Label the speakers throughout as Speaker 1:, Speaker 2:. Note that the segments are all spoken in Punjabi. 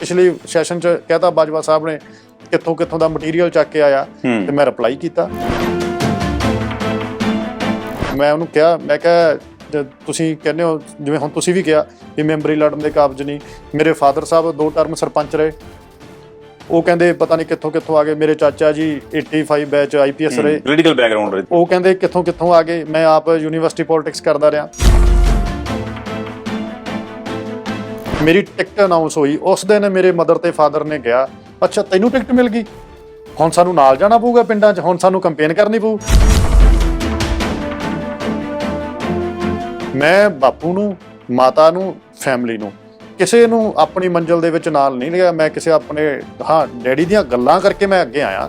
Speaker 1: ਪਿਛਲੀ ਸੈਸ਼ਨ 'ਚ ਕਹਿਤਾ ਬਾਜਵਾ ਸਾਹਿਬ ਨੇ ਕਿੱਥੋਂ ਕਿੱਥੋਂ ਦਾ ਮਟੀਰੀਅਲ ਚੱਕ ਕੇ ਆਇਆ। ਤੇ ਮੈਂ ਰਿਪਲਾਈ ਕੀਤਾ। ਮੈਂ ਉਹਨੂੰ ਕਿਹਾ ਮੈਂ ਕਿਹਾ ਜੇ ਤੁਸੀਂ ਕਹਿੰਦੇ ਹੋ ਜਿਵੇਂ ਹੁਣ ਤੁਸੀਂ ਵੀ ਕਿਹਾ ਵੀ ਮੈਂਬਰੀ ਲੜਨ ਦੇ ਕਾਬਜ ਨਹੀਂ ਮੇਰੇ ਫਾਦਰ ਸਾਹਿਬ ਦੋ ਟਰਮ ਸਰਪੰਚ ਰਹੇ। ਉਹ ਕਹਿੰਦੇ ਪਤਾ ਨਹੀਂ ਕਿੱਥੋਂ ਕਿੱਥੋਂ ਆ ਗਏ ਮੇਰੇ ਚਾਚਾ ਜੀ 85 ਬੈਚ ਆਈਪੀਐਸ ਰਹੇ।
Speaker 2: ਪੋਲੀਟੀਕਲ ਬੈਕਗ੍ਰਾਉਂਡ ਰਹੇ।
Speaker 1: ਉਹ ਕਹਿੰਦੇ ਕਿੱਥੋਂ ਕਿੱਥੋਂ ਆ ਗਏ ਮੈਂ ਆਪ ਯੂਨੀਵਰਸਿਟੀ ਪੋਲਿਟਿਕਸ ਕਰਦਾ ਰਿਹਾ। ਮੇਰੀ ਟਿਕਟ ਅਨਾਉਂਸ ਹੋਈ ਉਸ ਦਿਨ ਮੇਰੇ ਮਦਰ ਤੇ ਫਾਦਰ ਨੇ ਕਿਹਾ ਅੱਛਾ ਤੈਨੂੰ ਟਿਕਟ ਮਿਲ ਗਈ? ਹੁਣ ਸਾਨੂੰ ਨਾਲ ਜਾਣਾ ਪਊਗਾ ਪਿੰਡਾਂ 'ਚ ਹੁਣ ਸਾਨੂੰ ਕੰਪੇਨ ਕਰਨੀ ਪਊ। ਮੈਂ ਬਾਪੂ ਨੂੰ ਮਾਤਾ ਨੂੰ ਫੈਮਿਲੀ ਨੂੰ ਕਿਸੇ ਨੂੰ ਆਪਣੀ ਮੰਜ਼ਲ ਦੇ ਵਿੱਚ ਨਾਲ ਨਹੀਂ ਲਿਆ। ਮੈਂ ਕਿਸੇ ਆਪਣੇ ਹਾਂ ਡੈਡੀ ਦੀਆਂ ਗੱਲਾਂ ਕਰਕੇ ਮੈਂ ਅੱਗੇ ਆਇਆ।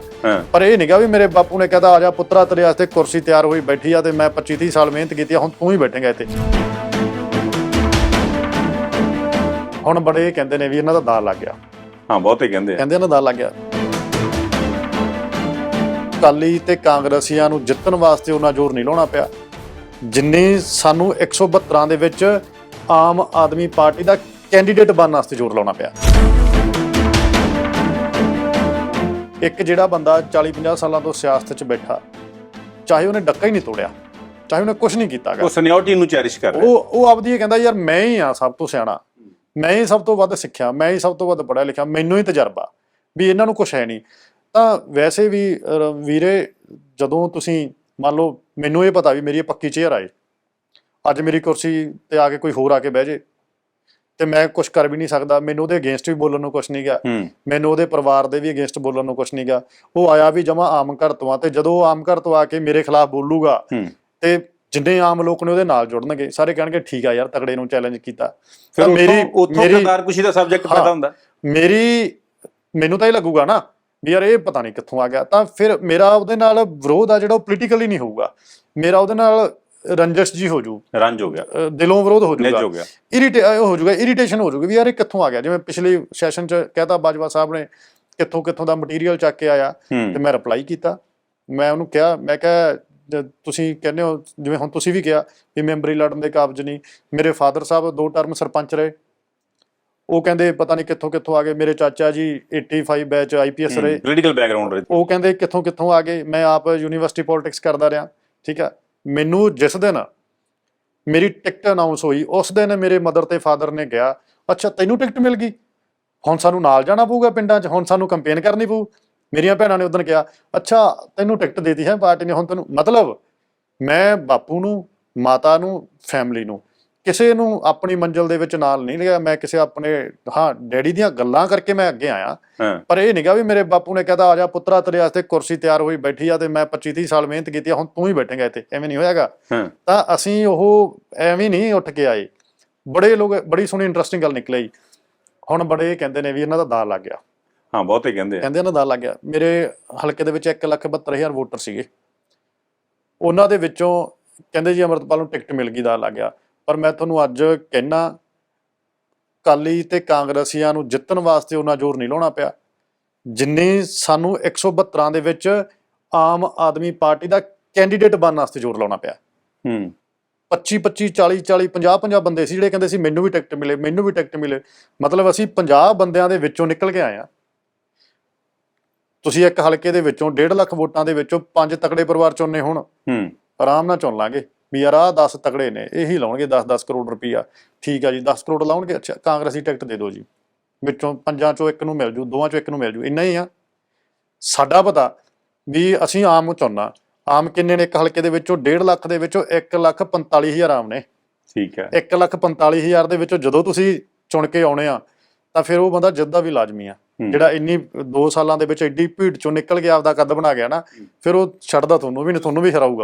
Speaker 1: ਪਰ ਇਹ ਨਹੀਂਗਾ ਵੀ ਮੇਰੇ ਬਾਪੂ ਨੇ ਕਹਦਾ ਆ ਜਾ ਪੁੱਤਰਾ ਤੇਰੇ ਵਾਸਤੇ ਕੁਰਸੀ ਤਿਆਰ ਹੋਈ ਬੈਠੀ ਆ ਤੇ ਮੈਂ 25 30 ਸਾਲ ਮਿਹਨਤ ਕੀਤੀ ਹੁਣ ਤੂੰ ਹੀ ਬੈਠੇਗਾ ਇੱਥੇ। ਹੁਣ ਬੜੇ ਕਹਿੰਦੇ ਨੇ ਵੀ ਇਹਨਾਂ ਦਾ ਦਾਲ ਲੱਗ ਗਿਆ।
Speaker 2: ਹਾਂ ਬਹੁਤੇ ਕਹਿੰਦੇ ਆ।
Speaker 1: ਕਹਿੰਦੇ ਇਹਨਾਂ ਦਾ ਦਾਲ ਲੱਗ ਗਿਆ। ਕਾਲੀ ਤੇ ਕਾਂਗਰਸੀਆਂ ਨੂੰ ਜਿੱਤਣ ਵਾਸਤੇ ਉਹਨਾਂ ਜ਼ੋਰ ਨਹੀਂ ਲਾਉਣਾ ਪਿਆ। ਜਿੰਨੇ ਸਾਨੂੰ 172 ਦੇ ਵਿੱਚ ਆਮ ਆਦਮੀ ਪਾਰਟੀ ਦਾ ਕੈਂਡੀਡੇਟ ਬਣਨ ਵਾਸਤੇ ਜ਼ੋਰ ਲਾਉਣਾ ਪਿਆ। ਇੱਕ ਜਿਹੜਾ ਬੰਦਾ 40 50 ਸਾਲਾਂ ਤੋਂ ਸਿਆਸਤ 'ਚ ਬੈਠਾ ਚਾਹੇ ਉਹਨੇ ਡੱਕਾ ਹੀ ਨਹੀਂ ਤੋੜਿਆ ਚਾਹੇ ਉਹਨੇ ਕੁਝ ਨਹੀਂ ਕੀਤਾਗਾ।
Speaker 2: ਉਹ ਸੀਨੀਅਰਟੀ ਨੂੰ ਚੈਰਿਸ਼ ਕਰ ਰਿਹਾ।
Speaker 1: ਉਹ ਉਹ ਆਪਦੀ ਇਹ ਕਹਿੰਦਾ ਯਾਰ ਮੈਂ ਹੀ ਆ ਸਭ ਤੋਂ ਸਿਆਣਾ। ਮੈਂ ਹੀ ਸਭ ਤੋਂ ਵੱਧ ਸਿੱਖਿਆ ਮੈਂ ਹੀ ਸਭ ਤੋਂ ਵੱਧ ਪੜ੍ਹਿਆ ਲਿਖਿਆ ਮੈਨੂੰ ਹੀ ਤਜਰਬਾ ਵੀ ਇਹਨਾਂ ਨੂੰ ਕੁਝ ਹੈ ਨਹੀਂ। ਤਾਂ ਵੈਸੇ ਵੀ ਵੀਰੇ ਜਦੋਂ ਤੁਸੀਂ ਮੰਨ ਲਓ ਮੈਨੂੰ ਇਹ ਪਤਾ ਵੀ ਮੇਰੀ ਪੱਕੀ ਚੇਅਰ ਆਏ ਅੱਜ ਮੇਰੀ ਕੁਰਸੀ ਤੇ ਆ ਕੇ ਕੋਈ ਹੋਰ ਆ ਕੇ ਬਹਿ ਜੇ ਤੇ ਮੈਂ ਕੁਝ ਕਰ ਵੀ ਨਹੀਂ ਸਕਦਾ ਮੈਨੂੰ ਉਹਦੇ ਅਗੇਂਸਟ ਵੀ ਬੋਲਣ ਨੂੰ ਕੁਝ ਨਹੀਂ ਗਿਆ ਮੈਨੂੰ ਉਹਦੇ ਪਰਿਵਾਰ ਦੇ ਵੀ ਅਗੇਂਸਟ ਬੋਲਣ ਨੂੰ ਕੁਝ ਨਹੀਂ ਗਿਆ ਉਹ ਆਇਆ ਵੀ ਜਮਾ ਆਮ ਘਰ ਤੋਂ ਆ ਤੇ ਜਦੋਂ ਉਹ ਆਮ ਘਰ ਤੋਂ ਆ ਕੇ ਮੇਰੇ ਖਿਲਾਫ ਬੋਲੂਗਾ ਤੇ ਜਿੰਨੇ ਆਮ ਲੋਕ ਨੇ ਉਹਦੇ ਨਾਲ ਜੁੜਨਗੇ। ਸਾਰੇ ਕਹਿਣਗੇ ਠੀਕ ਆ ਯਾਰ ਤਗੜੇ ਨੂੰ ਚੈਲੰਜ ਕੀਤਾ।
Speaker 2: ਫਿਰ ਮੇਰੀ ਉੱਥੋਂ
Speaker 1: ਮੇਰੀ
Speaker 2: ਕਰਤਾਰ ਕੁਸ਼ੀ ਦਾ ਸਬਜੈਕਟ। ਪੈਦਾ ਹੁੰਦਾ।
Speaker 1: ਮੇਰੀ ਮੈਨੂੰ ਤਾਂ ਇਹ ਲੱਗੂਗਾ ਨਾ ਵੀ ਯਾਰ ਇਹ ਪਤਾ ਨਹੀਂ ਕਿੱਥੋਂ ਆ ਗਿਆ। ਤਾਂ ਫਿਰ ਮੇਰਾ ਉਹਦੇ ਨਾਲ ਵਿਰੋਧ ਆ ਜਿਹੜਾ ਉਹ ਪੋਲੀਟੀਕਲੀ ਨਹੀਂ ਹੋਊਗਾ। ਮੇਰਾ ਉਹਦੇ ਨਾਲ ਰੰਜਸ਼ ਜੀ ਹੋ ਜੂ।
Speaker 2: ਰੰਜ ਹੋ ਗਿਆ।
Speaker 1: ਦਿਲੋਂ ਵਿਰੋਧ ਹੋ
Speaker 2: ਨਿੱਜ
Speaker 1: ਜਾਊਗਾ
Speaker 2: ਹੋ ਗਿਆ।
Speaker 1: ਇਰੀਟੇ ਹੋ ਜਾਊਗਾ ਇਰੀਟੇਸ਼ਨ ਹੋ ਜਾਊਗੀ ਵੀ ਯਾਰ ਇਹ ਕਿੱਥੋਂ ਆ ਗਿਆ? ਜਿਵੇਂ ਪਿਛਲੀ ਸੈਸ਼ਨ 'ਚ ਕਹਿਤਾ ਬਾਜਵਾ ਸਾਹਿਬ ਨੇ ਕਿੱਥੋਂ ਕਿੱਥੋਂ ਦਾ ਮਟੀਰੀਅਲ ਚੱਕ ਕੇ ਆਇਆ? ਤੇ ਮੈਂ ਰਿਪਲਾਈ ਕੀਤਾ। ਮੈਂ ਉਹਨੂੰ ਕਿਹਾ ਮੈਂ ਕਿਹਾ ਤੁਸੀਂ ਕਹਿੰਦੇ ਹੋ ਜਿਵੇਂ ਹੁਣ ਤੁਸੀਂ ਵੀ ਕਿਹਾ ਵੀ ਮੈਂਬਰੀ ਲੜਨ ਦੇ ਕਾਬਜ ਨਹੀਂ ਮੇਰੇ ਫਾਦਰ ਸਾਹਿਬ ਦੋ ਟਰਮ ਸਰਪੰਚ ਰਹੇ। ਉਹ ਕਹਿੰਦੇ ਪਤਾ ਨਹੀਂ ਕਿੱਥੋਂ ਕਿੱਥੋਂ ਆ ਗਏ ਮੇਰੇ ਚਾਚਾ ਜੀ 85 ਬੈਚ ਆਈਪੀਐਸ ਰਹੇ।
Speaker 2: ਪੋਲੀਟੀਕਲ ਬੈਕਗ੍ਰਾਉਂਡ ਰਹੇ।
Speaker 1: ਉਹ ਕਹਿੰਦੇ ਕਿੱਥੋਂ ਕਿੱਥੋਂ ਆ ਗਏ ਮੈਂ ਆਪ ਯੂਨੀਵਰਸਿਟੀ ਪੋਲਿਟਿਕਸ ਕਰਦਾ ਰਿਹਾ ਠੀਕ ਆ। ਮੈਨੂੰ ਜਿਸ ਦਿਨ ਮੇਰੀ ਟਿਕਟ ਅਨਾਉਂਸ ਹੋਈ ਉਸ ਦਿਨ ਮੇਰੇ ਮਦਰ ਤੇ ਫਾਦਰ ਨੇ ਕਿਹਾ ਅੱਛਾ ਤੈਨੂੰ ਟਿਕਟ ਮਿਲ ਗਈ? ਹੁਣ ਸਾਨੂੰ ਨਾਲ ਜਾਣਾ ਪਊਗਾ ਪਿੰਡਾਂ 'ਚ ਹੁਣ ਸਾਨੂੰ ਕੰਪੇਨ ਕਰਨੀ ਪਊ। ਮੇਰੀਆਂ ਭੈਣਾਂ ਨੇ ਉਦੋਂ ਕਿਹਾ ਅੱਛਾ ਤੈਨੂੰ ਟਿਕਟ ਦੇਤੀ ਹੈ ਪਾਰਟੀ ਨੇ ਹੁਣ ਤੈਨੂੰ ਮਤਲਬ ਮੈਂ ਬਾਪੂ ਨੂੰ ਮਾਤਾ ਨੂੰ ਫੈਮਿਲੀ ਨੂੰ ਕਿਸੇ ਨੂੰ ਆਪਣੀ ਮੰਜ਼ਲ ਦੇ ਵਿੱਚ ਨਾਲ ਨਹੀਂ ਲਿਆ ਮੈਂ ਕਿਸੇ ਆਪਣੇ ਹਾਂ ਡੈਡੀ ਦੀਆਂ ਗੱਲਾਂ ਕਰਕੇ ਮੈਂ ਅੱਗੇ ਆਇਆ। ਪਰ ਇਹ ਨਹੀਂਗਾ ਵੀ ਮੇਰੇ ਬਾਪੂ ਨੇ ਕਹਦਾ ਆ ਜਾ ਪੁੱਤਰਾ ਤੇਰੇ ਵਾਸਤੇ ਕੁਰਸੀ ਤਿਆਰ ਹੋਈ ਬੈਠੀ ਆ ਤੇ ਮੈਂ 25 30 ਸਾਲ ਮਿਹਨਤ ਕੀਤੀ ਆ ਹੁਣ ਤੂੰ ਹੀ ਬੈਠੇਗਾ ਇੱਥੇ। ਐਵੇਂ ਨਹੀਂ ਹੋਇਆਗਾ। ਤਾਂ ਅਸੀਂ ਉਹ ਐਵੇਂ ਨਹੀਂ ਉੱਠ ਕੇ ਆਏ। ਬੜੇ ਲੋਕ ਬੜੀ ਸੋਹਣੀ ਇੰਟਰਸਟਿੰਗ ਗੱਲ ਨਿਕਲੀ। ਹੁਣ ਬੜੇ ਕਹਿੰਦੇ ਨੇ ਵੀ ਇਹਨਾਂ ਦਾ ਦਾਲ ਲੱਗ ਗਿਆ।
Speaker 2: ਹਾਂ ਬਹੁਤੇ ਕਹਿੰਦੇ ਆ।
Speaker 1: ਕਹਿੰਦੇ ਇਹਨਾਂ ਦਾ ਲੱਗ ਗਿਆ। ਮੇਰੇ ਹਲਕੇ ਦੇ ਵਿੱਚ 172000 ਵੋਟਰ ਸੀਗੇ। ਉਹਨਾਂ ਦੇ ਵਿੱਚੋਂ ਕਹਿੰਦੇ ਜੀ ਅਮਰਤਪਾਲ ਨੂੰ ਟਿਕਟ ਮਿਲ ਗਈ ਦਾਲ ਲੱਗ ਗਿਆ। ਪਰ ਮੈਂ ਤੁਹਾਨੂੰ ਅੱਜ ਕਹਿਣਾ ਕਾਲੀ ਤੇ ਕਾਂਗਰਸੀਆਂ ਨੂੰ ਜਿੱਤਣ ਵਾਸਤੇ ਉਹਨਾਂ ਜ਼ੋਰ ਨਹੀਂ ਲਾਉਣਾ ਪਿਆ। ਜਿੰਨੇ ਸਾਨੂੰ 172 ਦੇ ਵਿੱਚ ਆਮ ਆਦਮੀ ਪਾਰਟੀ ਦਾ ਕੈਂਡੀਡੇਟ ਬਣਨ ਵਾਸਤੇ ਜ਼ੋਰ ਲਾਉਣਾ ਪਿਆ।
Speaker 2: ਹੂੰ।
Speaker 1: 25 25 40 40 50 50 ਬੰਦੇ ਸੀ ਜਿਹੜੇ ਕਹਿੰਦੇ ਸੀ ਮੈਨੂੰ ਵੀ ਟਿਕਟ ਮਿਲੇ ਮੈਨੂੰ ਵੀ ਟਿਕਟ ਮਿਲੇ। ਮਤਲਬ ਅਸੀਂ 50 ਬੰਦਿਆਂ ਦੇ ਵਿੱਚੋਂ ਨਿਕਲ ਕੇ ਆਏ ਆ ਤੁਸੀਂ ਇੱਕ ਹਲਕੇ ਦੇ ਵਿੱਚੋਂ 1.5 ਲੱਖ ਵੋਟਾਂ ਦੇ ਵਿੱਚੋਂ ਪੰਜ ਤਕੜੇ ਪਰਿਵਾਰ ਚੁਣਨੇ ਹੁਣ
Speaker 2: ਹੂੰ।
Speaker 1: ਆਰਾਮ ਨਾਲ ਚੁਣ ਲਾਂਗੇ। ਵੀ ਯਾਰ ਆਹ 10 ਤਕੜੇ ਨੇ ਇਹੀ ਲਾਉਣਗੇ 10-10 ਕਰੋੜ ਰੁਪਈਆ। ਠੀਕ ਆ ਜੀ 10 ਕਰੋੜ ਲਾਉਣਗੇ ਅੱਛਾ ਕਾਂਗਰਸੀ ਟਿਕਟ ਦੇ ਦਿਓ ਜੀ। ਵਿੱਚੋਂ ਪੰਜਾਂ ਚੋਂ ਇੱਕ ਨੂੰ ਮਿਲ ਜੂ ਦੋਵਾਂ ਚੋਂ ਇੱਕ ਨੂੰ ਮਿਲ ਜੂ ਇੰਨਾ ਹੀ ਆ। ਸਾਡਾ ਪਤਾ ਵੀ ਅਸੀਂ ਆਮ ਚੁਣਨਾ। ਆਮ ਕਿੰਨੇ ਨੇ ਇੱਕ ਹਲਕੇ ਦੇ ਵਿੱਚੋਂ? 1.5 ਲੱਖ ਦੇ ਵਿੱਚੋਂ 1 ਲੱਖ 45 ਹਜ਼ਾਰ ਆਮ ਨੇ।
Speaker 2: ਠੀਕ ਹੈ
Speaker 1: 1 ਲੱਖ 45 ਹਜ਼ਾਰ ਦੇ ਵਿੱਚੋਂ ਜਦੋਂ ਤੁਸੀਂ ਚੁਣ ਕੇ ਆਉਣੇ ਆ ਤਾਂ ਫਿਰ ਉਹ ਬੰਦਾ ਜਿੱਦਾਂ ਵੀ ਲਾਜ਼ਮੀ ਆ। ਜਿਹੜਾ ਇੰਨੀ 2 ਸਾਲਾਂ ਦੇ ਵਿੱਚ ਐਡੀ ਭੀੜ ਚੋਂ ਨਿਕਲ ਕੇ ਆਪਦਾ ਕੱਦ ਬਣਾ ਗਿਆ ਨਾ ਫਿਰ ਉਹ ਛੱਡਦਾ ਤੁਹਾਨੂੰ ਵੀ ਨਹੀਂ ਤੁਹਾਨੂੰ ਵੀ ਹਰਾਊਗਾ।